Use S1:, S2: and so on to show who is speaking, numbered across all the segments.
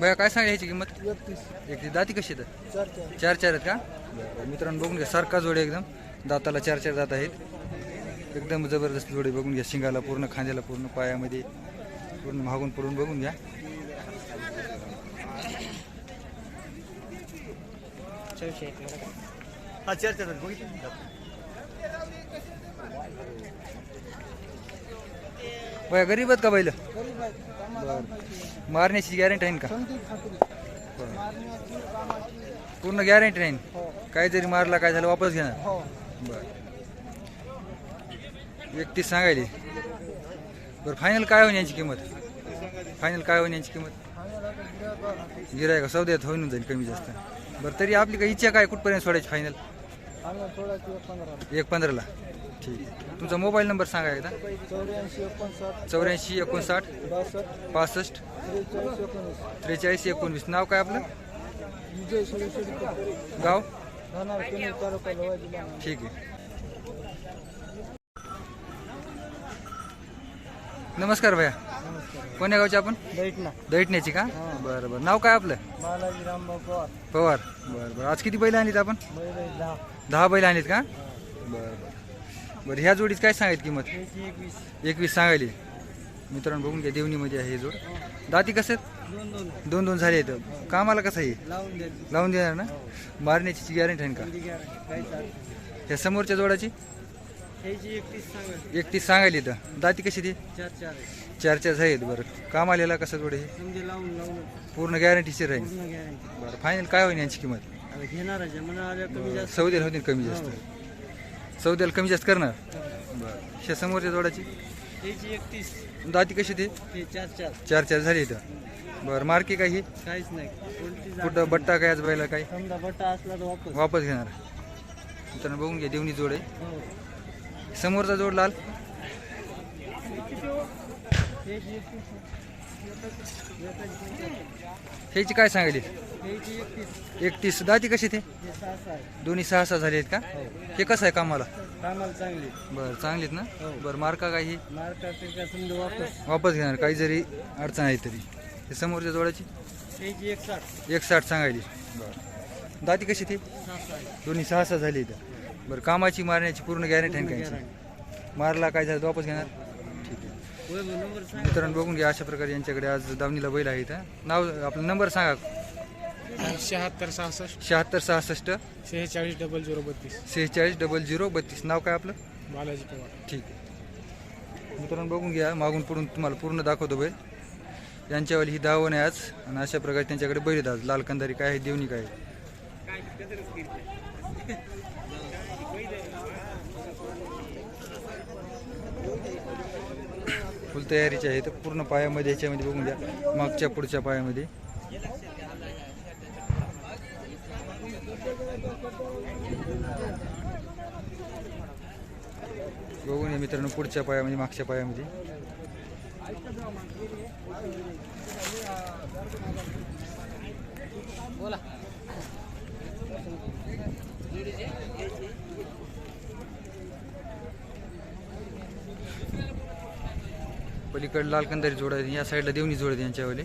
S1: भया काय सांगा ह्याची किंमत?
S2: एकतीस.
S1: एक दाती कशी आहेत?
S2: चार चार.
S1: चार चार आहेत का? मित्रांनो बघून घ्या. सारखा जोड एकदम. दाताला चार चार दात आहेत. एकदम जबरदस्त जोडे बघून घ्या. शिंगाला पूर्ण खांद्याला पूर्ण पायामध्ये पूर्ण मागून पडून बघून घ्या.
S2: हा चार चार बघितलं?
S1: भया गरीब आहेत का बैल? मारण्याची गॅरंटी आहे ना का पूर्ण गॅरंटी नाही काही जरी मारला काय झालं वापस घेणार?
S2: हो.
S1: बर. एकतीस सांगायली. बरं फायनल काय होईल यांची किंमत? फायनल काय होईल यांची किंमत? गिराय का सौद्यात होऊन जाईल कमी जास्त. बरं तरी आपली काही इच्छा काय? कुठपर्यंत सोडायची फायनल एक पंधराला. ठीक आहे. तुमचा मोबाईल नंबर सांगा एकदा.
S2: चौऱ्याऐंशी एकोणसाठ.
S1: चौऱ्याऐंशी एकोणसाठ.
S2: बासष्ट.
S1: पासष्ट
S2: त्रेचाळीस एकोणीस
S1: त्रेचाळीस एकोणवीस. नाव काय आपलं?
S2: विजय
S1: गाव?
S2: राहणार पुणे तालुका लोहा जिल्हा.
S1: ठीक आहे. नमस्कार भैया.
S2: नमस्कार.
S1: कोण्या गावचे आपण?
S2: दैट ना
S1: दैठण्याची का बरं बरं. नाव काय आपलं?
S2: बालाजी रामभाऊ पवार.
S1: पवार. बरं बरं. आज किती बैल आणलीत आपण?
S2: दहा.
S1: दहा बैल आणलीत का? बरं बरं. बरं ह्या जोडीत काय सांगायत किंमत?
S2: एकवीस.
S1: एकवीस सांगायली. मित्रांनो बघून घ्या देवणीमध्ये आहे हे जोड. दाती कसं आहेत?
S2: दोन दोन.
S1: दोन दोन झाले आहेत. कामाला कसं आहे?
S2: लावून
S1: देणार ना? मारण्याची गॅरंटी आहे का? ह्या समोरच्या जोडाची?
S2: एकतीस सांगा
S1: एकतीस सांगायली तर दाती कशी ती?
S2: चार चार आहे
S1: चार चार आहेत बरं. काम आलेला कसं जोड हे
S2: समजे लावून लावून.
S1: पूर्ण गॅरंटीची राहील.
S2: पूर्ण गॅरंटी
S1: बरं फायनल काय होईल यांची किंमत?
S2: आता घेणार आहे म्हणा आल्या कमी जास्त.
S1: सौद्याला होतील कमी जास्त. सौद्याला कमी जास्त करणार? बरं. समोरच्या जोडाची?
S2: त्याची एकतीस.
S1: दाती कशी ती?
S2: चार चार.
S1: चार चार झाली इथं. बरं मार्के काही?
S2: काहीच नाही. कोणती जात
S1: कुठं बट्टा काय आज बैला काही
S2: समजा बट्टा असला तर वापस.
S1: वापस घेणार. मित्रांनो बघून घ्या देवणी जोड आहे.
S2: हो.
S1: समोरचा जोड लाल?
S2: त्याची एकतीस
S1: ह्याची काय सांगितली
S2: एकतीस.
S1: दाती कशी ते?
S2: हे
S1: दोन्ही सहा सहा झाले आहेत का? हे. कसं आहे कामाला?
S2: कामाला चांगली.
S1: बरं चांगलीत ना?
S2: हो.
S1: बरं मार्का काही?
S2: मार्का ते का समजा वापस.
S1: घेणार काही जरी अडचण आहे तरी. हे समोरच्या जोडाची
S2: त्याची एक साठ
S1: एक साठ सांगायली. बरं. दाती कशी ती? दोन्ही सहा सहा झाली इथं. बरं कामाची मारण्याची पूर्ण गॅरंटी आहे? मारला काय झालं वापस घेणार ठीक आहे
S2: होय मग नंबर सांग
S1: मित्रांनो बघून घ्या अशा प्रकारे यांच्याकडे आज दावणीला बैल आहे इथं नाव आपला नंबर सांगा.
S2: शहात्तर सहासष्ट.
S1: शहात्तर सहासष्ट.
S2: शेहेचाळीस डबल झिरो बत्तीस.
S1: सेहेचाळीस डबल झिरो बत्तीस. नाव काय आपलं?
S2: बालाजी पवार.
S1: ठीक आहे. मित्रांनो बघून घ्या. मागून पुढून तुम्हाला पूर्ण दाखवतो बैल. यांच्यावाली ही दावण आहे आज. आणि अशा प्रकारे त्यांच्याकडे बैल आहेत आज. लाल कंदारी काय आहे देवणी काय आहे? फुल तयारीचे आहे तर पूर्ण पायामध्ये ह्याच्यामध्ये बघून द्या मागच्या पुढच्या पायामध्ये. बघून या मित्रांनो पुढच्या पायामध्ये मागच्या पायामध्ये. पलीकडे लाल कंदारी जोड आहे या साईडला देवणी जोड आहे यांच्यावाले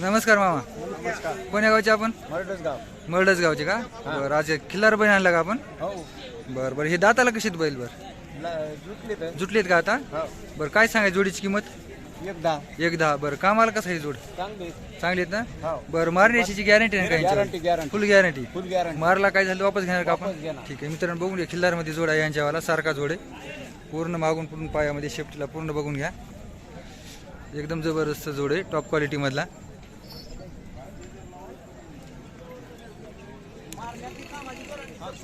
S1: नमस्कार मामा.
S2: नमस्कार.
S1: कोण्या गावचे आपण?
S2: मरडस गाव.
S1: मरडस गावचे का? बरं आज खिल्लार बैल आणला का आपण?
S2: हो.
S1: बरं बरं हे दाताला कशीत बैल बरं? जुटलेत का आता?
S2: हो.
S1: बरं काय सांगाय जोडीची किंमत?
S2: एक दहा
S1: एक दहा बरं कामाला कसं आहे जोड?
S2: चांगले
S1: चांगली आहेत ना?
S2: हो.
S1: बरं मारण्याची गॅरंटी आहे
S2: guarantee guarantee
S1: full guarantee
S2: full guarantee
S1: मारला काय झालं वापस घेणार का आपण?
S2: वापस घेणार.
S1: ठीक आहे मित्रांनो बघून घ्या खिल्लारमध्ये जोड आहे यांच्यावाला सारखा जोड आहे. पूर्ण मागून पूर्ण पायामध्ये शेफ्टीला पूर्ण बघून घ्या. एकदम जबरदस्त जोड आहे टॉप क्वालिटी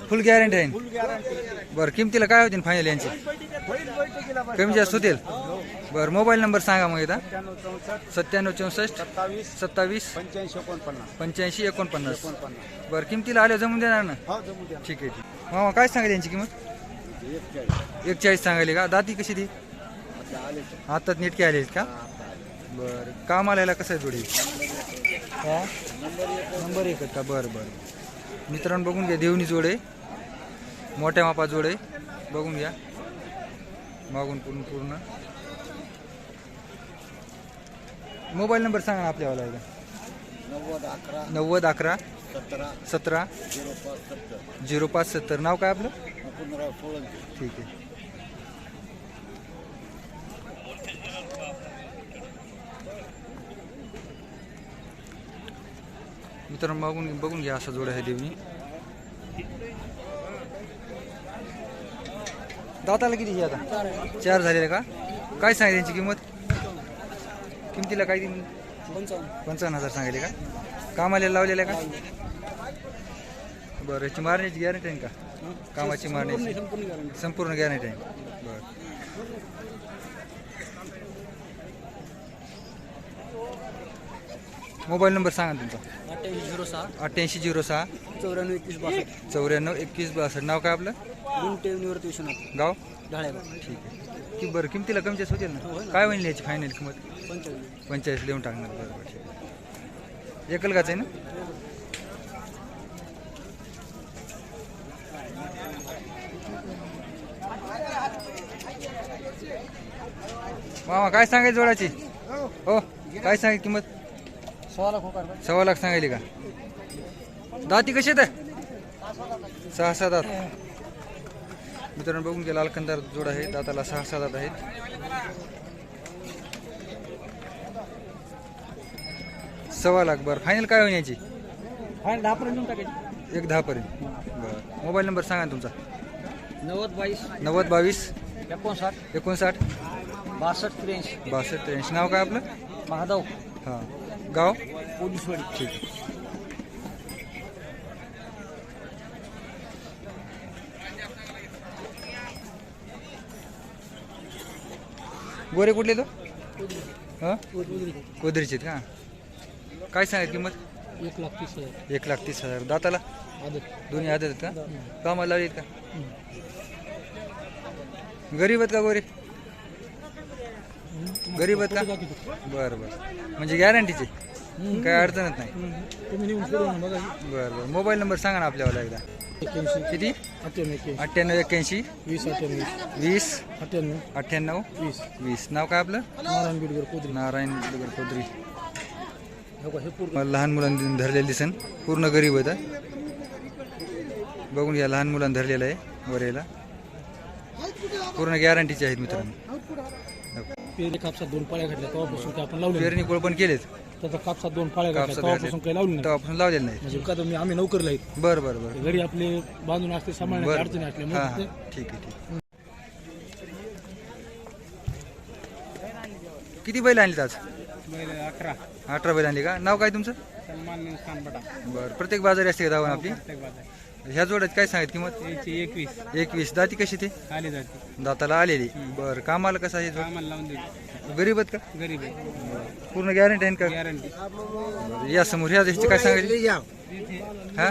S1: फुल गॅरंटी आहे.
S2: फुल गॅरंटी
S1: बरं किमतीला काय होतील फायनल यांची?
S2: होईल बैठकीला बस.
S1: कमी जास्त होतील? बरं मोबाईल नंबर सांगा मग एकदा.
S2: सत्त्याण्णव चौसष्ट
S1: सत्त्याण्णव चौसष्ट
S2: सत्तावीस
S1: सत्तावीस
S2: पंच्याऐंशी एकोणपन्नास.
S1: पंच्याऐंशी एकोणपन्नास
S2: एकोणपन्नास
S1: बरं किमतीला आल्या जमून देणार ना?
S2: हो जमू द्या
S1: ठीक आहे ठीक मामा काय सांगायला यांची किंमत?
S2: एक चाळीस
S1: एक चाळीस सांगायली का? दाती कशी ती?
S2: आता आले.
S1: आत्ताच नीटके आले आहेत का? बरं कामाला यायला कसं आहे जोडी? हा? नंबर एक का? बरं बरं. मित्रांनो बघून घ्या देवणी जोड. आहे मोठ्या मापा जोड. आहे बघून घ्या. मागून पूर्ण पूर्ण. मोबाईल नंबर सांगा ना आपल्यावाला.
S3: नव्वद अकरा
S1: नव्वद अकरा
S3: सतरा
S1: सतरा
S3: झिरो पाच सत्तर.
S1: नाव काय आपलं?
S3: सोळंके.
S1: ठीक आहे. मित्रांनो बघून बघून घ्या असा जोड आहे देवी दाताला किती आता? चार झालेले का? काय सांगितलं त्यांची किंमत? किमतीला काय दिली? पंचावन्न हजार सांगितले का? कामाला लावलेलं आहे का? बरं याची मारण्याची गॅरंटी आहे का? कामाची मारण्याची? संपूर्ण गॅरंटी आहे. बरं. मोबाईल नंबर सांगा तुमचा.
S2: अठ्ठ्याऐंशी झिरो सहा.
S1: अठ्ठ्याऐंशी झिरो सहा.
S2: चौऱ्याण्णव एकवीस बासष्ट.
S1: चौऱ्याण्णव एकवीस बासष्ट. नाव काय आपलं?
S2: गुंटे निवृत्ती विश्वनाथ
S1: गाव?
S2: ढाळ्यागाव
S1: ठीक आहे. की बरं किमतीला कमी जास्त होतील ना? काय होईल याची फायनल किंमत?
S2: पंचावन्न
S1: पंचेचाळीस लिहून टाकणार बरं बरं ठीक आहे. एकल गाच आहे ना? मामा काय सांगायची जोडाची हो काय सांगायची किंमत? सव्वा लाख सांगायली का? दाती कशी आहेत? सहा सात दात. मित्रांनो बघून घ्या लाल कंदार जोड आहे दाताला सहा सात दात आहेत. सव्वा लाख बरं. फायनल काय होईल याची? एक दहा पर्यंत बरं. मोबाईल नंबर सांगा ना तुमचा.
S2: नव्वद बावीस.
S1: नव्वद बावीस.
S2: एकोणसाठ.
S1: एकोणसाठ.
S2: बासष्ट त्र्याऐंशी.
S1: बासष्ट त्र्याऐंशी. नाव काय आपलं?
S2: महादाव.
S1: हां. गाव?
S2: पोलीसवाडी
S1: ठीक गोरे कुठले तो? हां? कोदरीचे का? काय सांगायची किंमत?
S2: एक लाख तीस हजार.
S1: एक लाख तीस हजार. दाताला?
S2: आदत.
S1: दोन्ही आदत आहेत का? कामाला लावली आहेत का? गरीब आहेत का गोरे? गरीब आहेत का? बरं बरं. म्हणजे गॅरंटीचे काय अडचणच नाही. बरं बरं. मोबाईल नंबर सांगा ना आपल्याला एकदा. किती?
S2: अठ्ठ्याण्णव एक्क्याऐंशी.
S1: अठ्ठ्याण्णव
S2: वीस. अठ्ठ्याण्णव.
S1: वीस.
S2: अठ्ठ्याण्णव
S1: अठ्ठ्याण्णव
S2: वीस
S1: वीस नाव काय आपलं?
S2: नारायण बिडगर कोदरी.
S1: नारायण बिडगर कोदरी मला लहान मुलांनी धरलेलं दिसन. पूर्ण गरीब होता बघून घ्या लहान मुलांनी धरलेलं आहे वरेला. पूर्ण गॅरंटीचे आहेत मित्रांनो.
S2: पेरे कापसात दोन पाळ्या घातल्या तेव्हापासून काय आपण लावले
S1: पेरणी कोळ पण केलेत.
S2: त्याचा कापसात दोन पाळ्या घातल्या
S1: कापसात
S2: तेव्हापासून काही लावली नाही.
S1: तेव्हापासून लावलेलं नाही.
S2: म्हणजे का मी आम्ही नोकरीला आहेत
S1: बरं बरं बरं.
S2: घरी आपले बांधून असते सांभाळण्याची
S1: बरं
S2: अडचणी असल्या
S1: हां
S2: मग
S1: हां. ठीक आहे ठीक आहे. किती बैल आणलीत आज?
S2: अकरा.
S1: अठरा बैल आणली का? नाव काय तुमचं?
S2: सलमान खान बटा.
S1: बरं प्रत्येक बाजारी असते का धावून आपली? ह्या जोड्यात काय सांगत किंमत
S2: याची एकवीस.
S1: एकवीस. दाती कशी ते?
S2: आली जाते
S1: दाताला आलेली. बरं कामाला कसं आहे जोड?
S2: आम्हाला लावून देऊ
S1: गरीब आहेत का?
S2: गरीब आहे.
S1: पूर्ण गॅरंटी आहे का?
S2: गॅरंटी
S1: बरं, या समोर ह्या दिवशी काय सांगायची? हा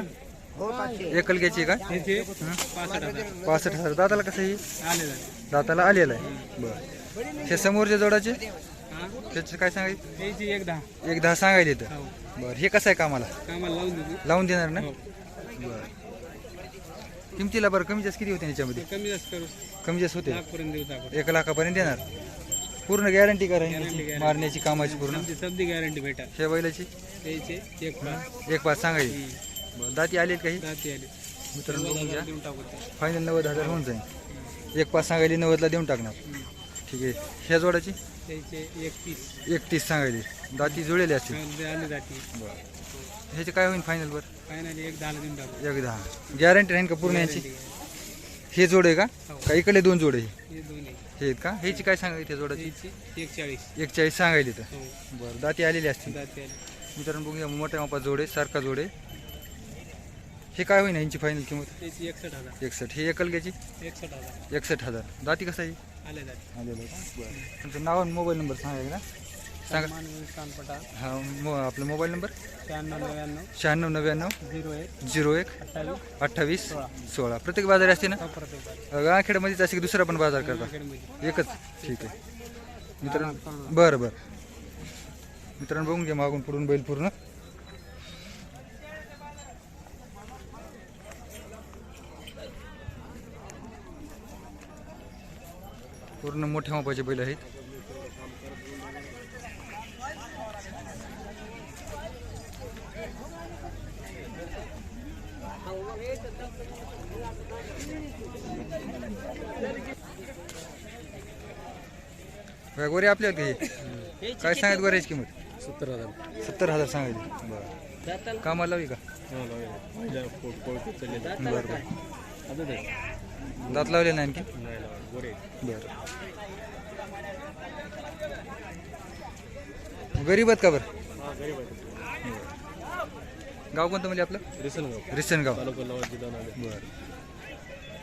S1: एकल घ्यायची का?
S2: त्याचे पासष्ट हजार.
S1: पासष्ट हजार. दाताला कसं आहे?
S2: आले जाते
S1: दाताला आलेलं आहे. बरं. हे समोरच्या जोडाचे?
S2: हा?
S1: त्याचे काय सांगायचे?
S2: त्याची एक दहा.
S1: एक दहा सांगायले तर
S2: हो.
S1: बरं हे कसं आहे कामाला?
S2: कामाला लावून
S1: लावून देणार ना?
S2: हो.
S1: बरं. किमतीला बरं? कमी जास्त किती होते याच्यामध्ये?
S2: कमी जास्त करू.
S1: कमी जास्त होते?
S2: लाखपर्यंत देऊ टाकू
S1: एक लाखापर्यंत देणार. पूर्ण गॅरंटी करा
S2: Guarantee,
S1: याची,
S2: guarantee.
S1: मारण्याची कामाची पूर्ण.
S2: आमची सबदी गॅरंटी भेटा.
S1: ह्या बैलाची?
S2: एक पाच.
S1: एक पाच सांगायची बरं दाती आली काही
S2: आली
S1: मित्रांनो बघून घ्या.
S2: देऊन टाकू ते
S1: फायनल नव्वद हजार होऊन जाईल. एक पाच सांगायली नव्वदला देऊन टाकणार. ठीक आहे. ह्या जोडाची
S2: त्याचे एक तीस
S1: एकतीस सांगायली. दाती जुळलेली असतील.
S2: आली जाते
S1: बरं. ह्याचे काय होईल फायनल वर?
S2: फायनली एक दहाला देऊन टाकू.
S1: एक दहा. गॅरंटी राहील का पूर्ण याची? हे जोड आहे का का इकडे दोन जोड? आहे
S2: हे दोन्ही
S1: हे आहेत का? ह्याची काय सांगायची त्या जोडाची?
S2: त्याची एक चाळीस
S1: एक चाळीस सांगायली तर
S2: हो.
S1: बरं दाती आलेली असतील.
S2: जाती आली
S1: मित्रांनो बघूया मोठ्या मापा जोड आहे सारखा जोड. आहे हे काय होईल यांची फायनल किंमत?
S2: त्याची एकसष्ट हजार.
S1: एकसष्ट. हे एकल घ्यायची?
S2: एकसष्ट हजार.
S1: एकसष्ट हजार. दाती कसं आहे?
S2: आले जाते
S1: आलेलं आहे का बरं. तुमचं नाव आणि मोबाईल नंबर सांगायचं ना? सांगा.
S2: सलमान कानपटा
S1: हा मो आपला मोबाईल नंबर?
S2: शहाण्णव नव्याण्णव.
S1: शहाण्णव नव्याण्णव.
S2: झिरो एक.
S1: झिरो एक.
S2: अठ्ठावीस.
S1: अठ्ठावीस.
S2: सोळा.
S1: प्रत्येक बाजारी असते ना?
S2: परत एक
S1: गावाखेड्यामध्येच असे की दुसरा पण बाजार करता. एकच. ठीक आहे. मित्रांनो बरं बरं. मित्रांनो बघून घ्या मागून पुढून बैल पूर्ण. पूर्ण मोठ्या मापाचे बैल आहेत. गोरे आपल्याला काही काय सांगत गोऱ्याची किंमत?
S3: सत्तर हजार.
S1: सत्तर हजार सांगायची. बरं. कामाला लावी का? बरं बरं. दात लावले नाही आणखी? बरं. गरीब आहेत का बरं. गाव कोणतं म्हणजे आपलं?
S3: रिसनगाव.
S1: रिसनगाव.
S3: तालुका लवाड जिल्हा नांदेड.
S1: बरं.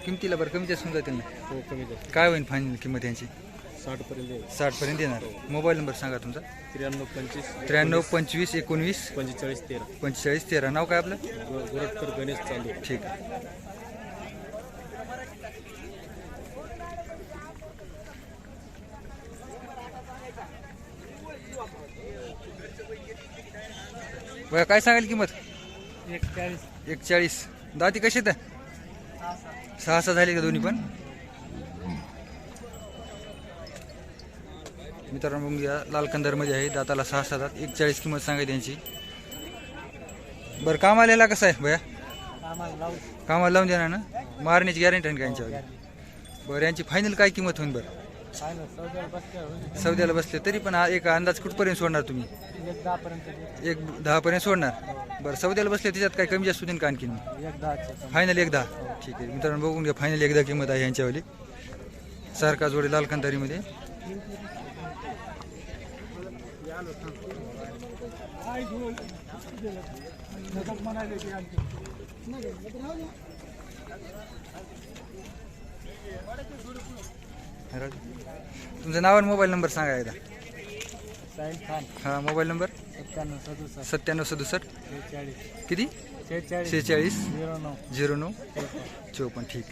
S1: किमतीला बरं कमी जास्त होऊन जातील ना?
S3: हो कमी जास्त.
S1: काय होईल फायनल किंमत यांची?
S3: साठ पर्यंत
S1: साठपर्यंत येणार. मोबाईल नंबर सांगा तुमचा.
S3: त्र्याण्णव पंचवीस
S1: त्र्याण्णव पंचवीस एकोणवीस.
S3: पंचेचाळीस तेरा.
S1: पंचेचाळीस तेरा. नाव काय आपलं?
S3: गो- गोरखकर गणेश चांदू.
S1: ठीक आहे. बघा काय सांगाल किंमत?
S3: एक चाळीस
S1: दाती कशी तर सहा सहा झाली का दोन्ही पण? मित्रांनो बघून घ्या लाल कंदरमध्ये आहे दाताला सहा सहा दात एक चाळीस किंमत सांगायची त्यांची. बरं कामाला याला कसं आहे भया? कामाला लावून देणार ना? मारण्याची गॅरंटी आहे का यांच्यावर? बरं यांची फायनल काय किंमत होईल बरं? सौद्याला बसले. तरी पण हा एक अंदाज कुठपर्यंत सोडणार तुम्ही? एक दहापर्यंत सोडणार? बरं सौद्याला बसले त्याच्यात काय कमी जास्त होतील का आणखीन? फायनल एक दहा. ठीक आहे. मित्रांनो बघून घ्या फायनल एकदा किंमत आहे यांच्यावाली. सारखा जोडे लाल तुमचं नाव आणि मोबाईल नंबर सांगा एकदा.
S3: साहिल खान.
S1: हा मोबाईल नंबर?
S3: सत्त्याण्णव सदुसष्ट.
S1: सत्त्याण्णव सदुसष्ट.
S3: शेहेचाळीस.
S1: किती?
S3: शेहेचाळीस.
S1: शेहेचाळीस.
S3: झिरो नऊ.
S1: झिरो नऊ. चोपन्न ठीक.